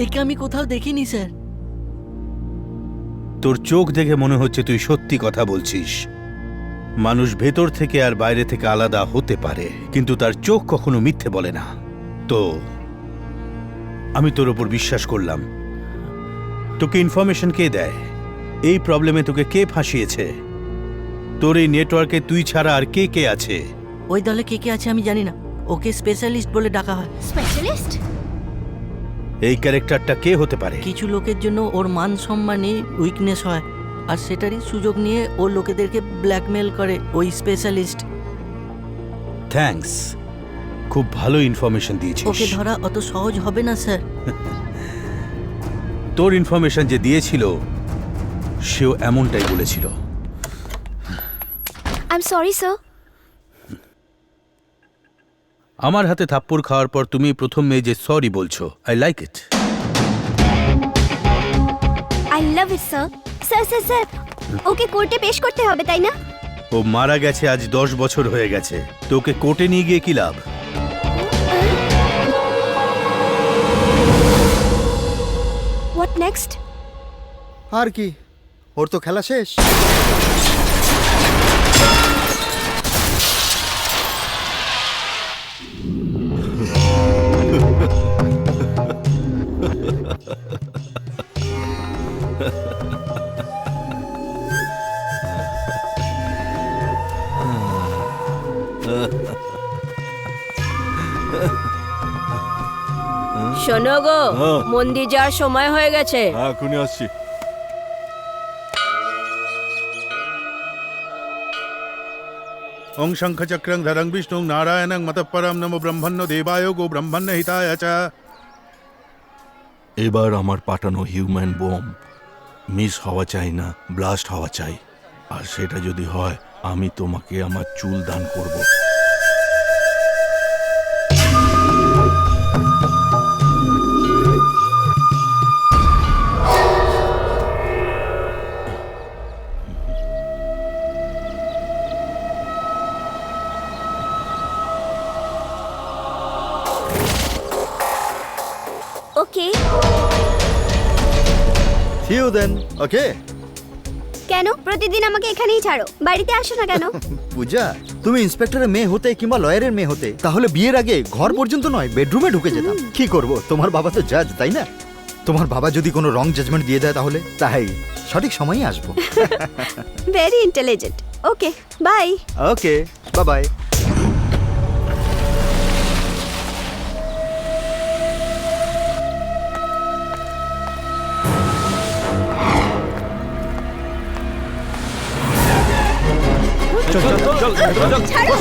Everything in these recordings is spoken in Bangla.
একে আমি কোথাও দেখিনি স্যার। তোর চোখ দেখে মনে হচ্ছে তুই সত্যি কথা বলছিস। মানুষ ভেতর থেকে আর বাইরে থেকে আলাদা হতে পারে কিন্তু তার চোখ কখনো মিথ্যে বলে না। তো আমি তোর ওপর বিশ্বাস করলাম। তোকে ইনফরমেশন কে দেয়? এই প্রবলেমে তোকে কে ফাঁসিয়েছে? তোর এই নেটওয়ার্কে তুই ছাড়া আর কে কে আছে? ওই দলে কে কে আছে আমি জানি না। ওকে স্পেশালিস্ট বলে ডাকা হয়। স্পেশালিস্ট এই ক্যারেক্টারটা কে হতে পারে? কিছু লোকের জন্য ওর মান সম্মানে উইকনেস হয়। আর সেটারই সুযোগ নিয়ে ও লোকেদেরকে ব্ল্যাকমেল করে ওই স্পেশালিস্ট থ্যাঙ্কস খুব ভালো ইনফরমেশন দিয়েছিস। ওকে ধরা অত সহজ হবে না স্যার। তোর ইনফরমেশন যে দিয়েছিল সেও এমনটাই বলেছিল। আই এম সরি স্যার আমার হাতে থাপ্পড় খাওয়ার পর তুমি প্রথম মেয়ে যে সরি বলছো I like it I love it sir sir sir sir okay কোর্টে পেশ করতে হবে তাই না? ও মারা গেছে আজ দশ বছর হয়ে গেছে। তোকে কোর্টে নিয়ে গিয়ে কি লাভ? হোয়াট নেক্সট আর কি? ওর তো খেলা শেষ। শোনো গো মন্দির যাওয়ার সময় হয়ে গেছে। হ্যাঁ এখনই আসছি। ওং শঙ্খ চক্রং ধরং বিষ্ণু নারায়ণং মতঃপরম নম ব্রহ্মণ্য দেবায় গো ব্রহ্মণ্য হিতায় চ। এবার আমার পাঠানো হিউম্যান বোম মিস হওয়া চাই না, ব্লাস্ট হওয়া চাই। আর সেটা যদি হয়, আমি তোমাকে আমার চুল দান করব। দেন ওকে কেন? প্রতিদিন আমাকে এখানেই ছাড়ো। বাড়িতে আসো না কেন? পূজা তুমি ইন্সপেক্টরের মেয়ে হতে কিংবা লয়ারের মেয়ে হতে তাহলে বিয়ের আগে ঘর পর্যন্ত নয় বেডরুমে ঢুকে যেতাম। কি করব? তোমার বাবা তো জাজ তাই না? তোমার বাবা যদি কোনো রং জাজমেন্ট দিয়ে দেয় তাহলে? তাই সঠিক সময়ই আসব। Very intelligent okay bye okay bye bye ছাড়ো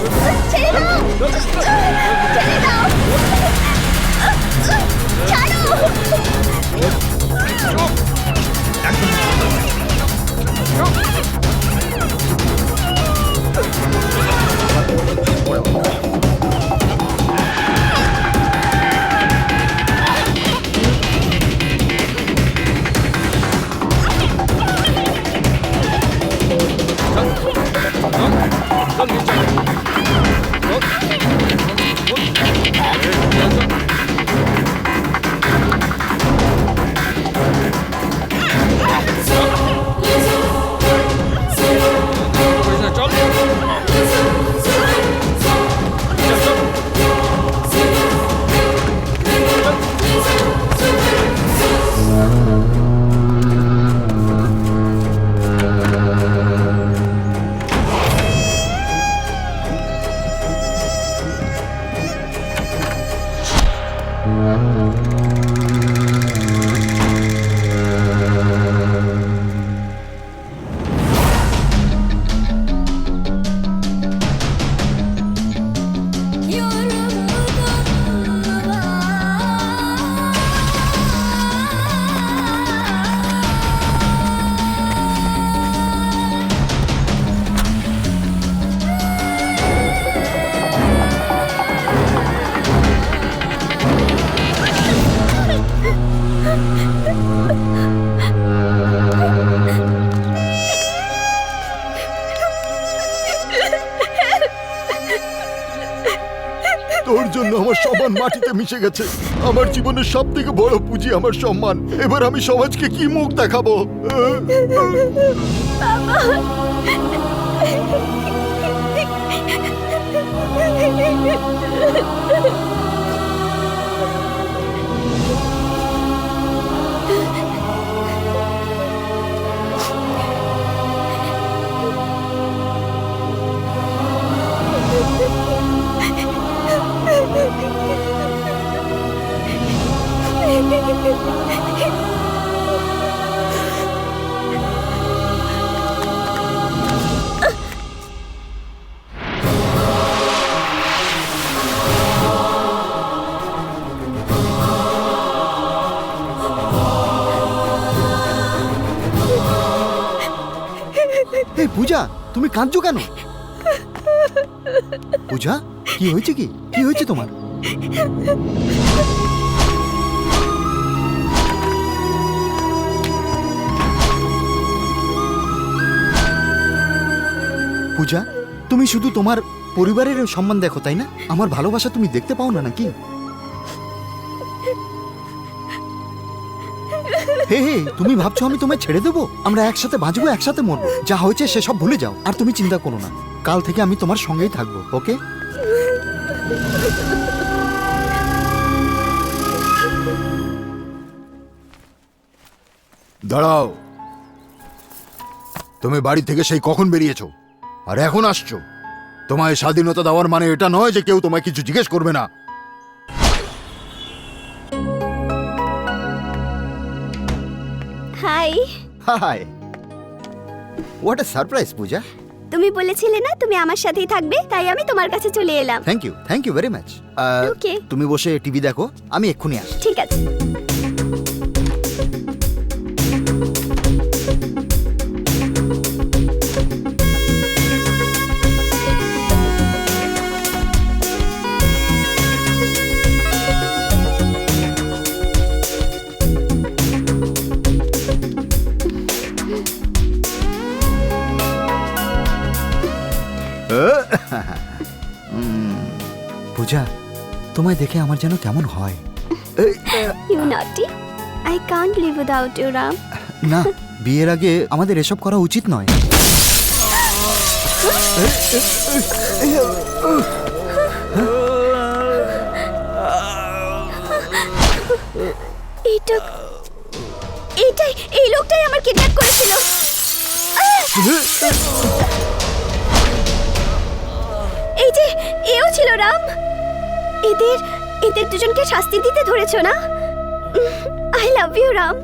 ছেড়ে দাও ছেড়ে দাও ছাড়ো তোর জন্য আমার সম্মান মাটিতে মিশে গেছে। আমার জীবনের সব থেকে বড় পুঁজি আমার সম্মান। এবার আমি সমাজকে কি মুখ দেখাবো? এই পূজা তুমি কাঁদছো কেন? পূজা, কি হয়েছে কি? কি হয়েছে তোমার? পূজা, তুমি শুধু তোমার পরিবারের সম্মান দেখো, তাই না? আমার ভালোবাসা তুমি দেখতে পাও না নাকি? হে হে, তুমি ভাবছ আমি তোমায় ছেড়ে দেবো? আমরা একসাথে বাঁচবো, একসাথে মরবো। যা হয়েছে সেসব ভুলে যাও। আর তুমি চিন্তা করো না। কাল থেকে আমি তোমার সঙ্গেই থাকব, ওকে? দাঁড়াও। তুমি বাড়ি থেকে সেই কখন বেরিয়েছো? আর এখন আসছো? তোমায় স্বাধীনতা দেওয়ার মানে এটা নয় যে কেউ তোমায় কিছু জিজ্ঞেস করবে না। Hi. What a surprise Puja. তুমি বলেছিলে না তুমি আমার সাথেই থাকবে তাই আমি তোমার কাছে চলে এলাম। Thank you thank you very much Okay. তুমি বসে টিভি দেখো আমি এক্ষুনি আসি ঠিক আছে। পূজা তোমায় দেখে আমার যেন কেমন হয়। You naughty I can't live without you Ram না বিয়ের আগে আমাদের এসব করা উচিত নয়। এইটা এইটাই এই লোকটাই আমার কিডন্যাপ করেছিল! এই যে এও ছিল রাম। এদের এদের দুজনকে শাস্তি দিতে ধরেছো না? I love you Ram.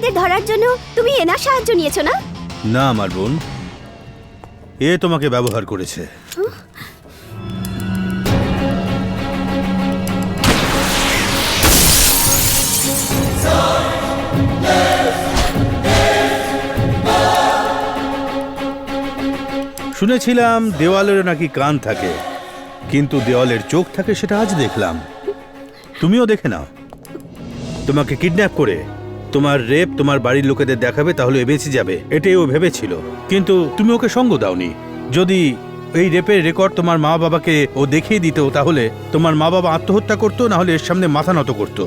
গুন্ডাদের ধরার জন্য তুমি এনার সাহায্য নিয়েছো, না? না, আমার বোন। এ তোমাকে ব্যবহার করেছে। শুনেছিলাম দেওয়ালের নাকি কান থাকে, কিন্তু দেওয়ালের চোখ থাকে সেটা আজ দেখলাম। তুমিও দেখে নাও। তোমাকে কিডন্যাপ করে তোমার রেপ তোমার বাড়ির লোকেদের দেখাবে, তাহলে এ বেঁচে যাবে। এটাই ও ভেবেছিল। কিন্তু তুমি ওকে সঙ্গ দাওনি। যদি এই রেপের রেকর্ড তোমার মা বাবাকে ও দেখিয়ে দিত, তাহলে তোমার মা বাবা আত্মহত্যা করতো, না হলে এর সামনে মাথা নত করত।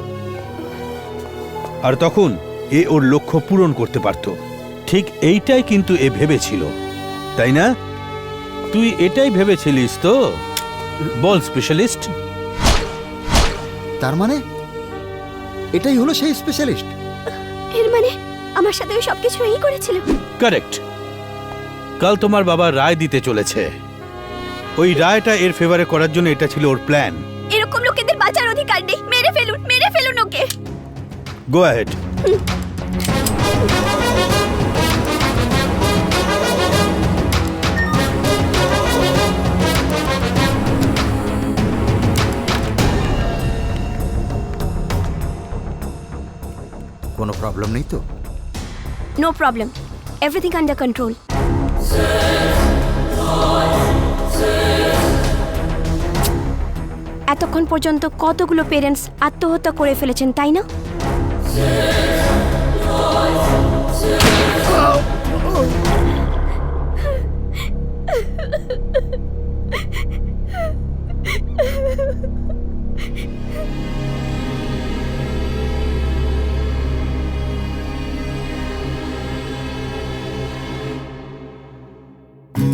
আর তখন এ ওর লক্ষ্য পূরণ করতে পারত। ঠিক এইটাই কিন্তু এ ভেবেছিল। তাই না? তুই এটাই ভেবেছিলিস তো? বল, স্পেশালিস্ট। তার মানে? এটাই হলো সেই স্পেশালিস্ট। আমার সাথে ওই সবকিছু এই করেছিল। কারেক্ট কাল তোমার বাবা রায় দিতে চলেছে। ওই রায়টা এর ফেভারে করার জন্য এটা ছিল ওর প্ল্যান এরকম লোকেদের বাঁচার অধিকার নেই। মেরে ফেলুন মেরে ফেলুন ওকে। গো অ্যাহেড কোনো প্রবলেম প্রবলেম নেই তো? No problem everything under control এতক্ষণ পর্যন্ত কতগুলো পেরেন্টস আত্মহত্যা করে ফেলেছেন তাই না?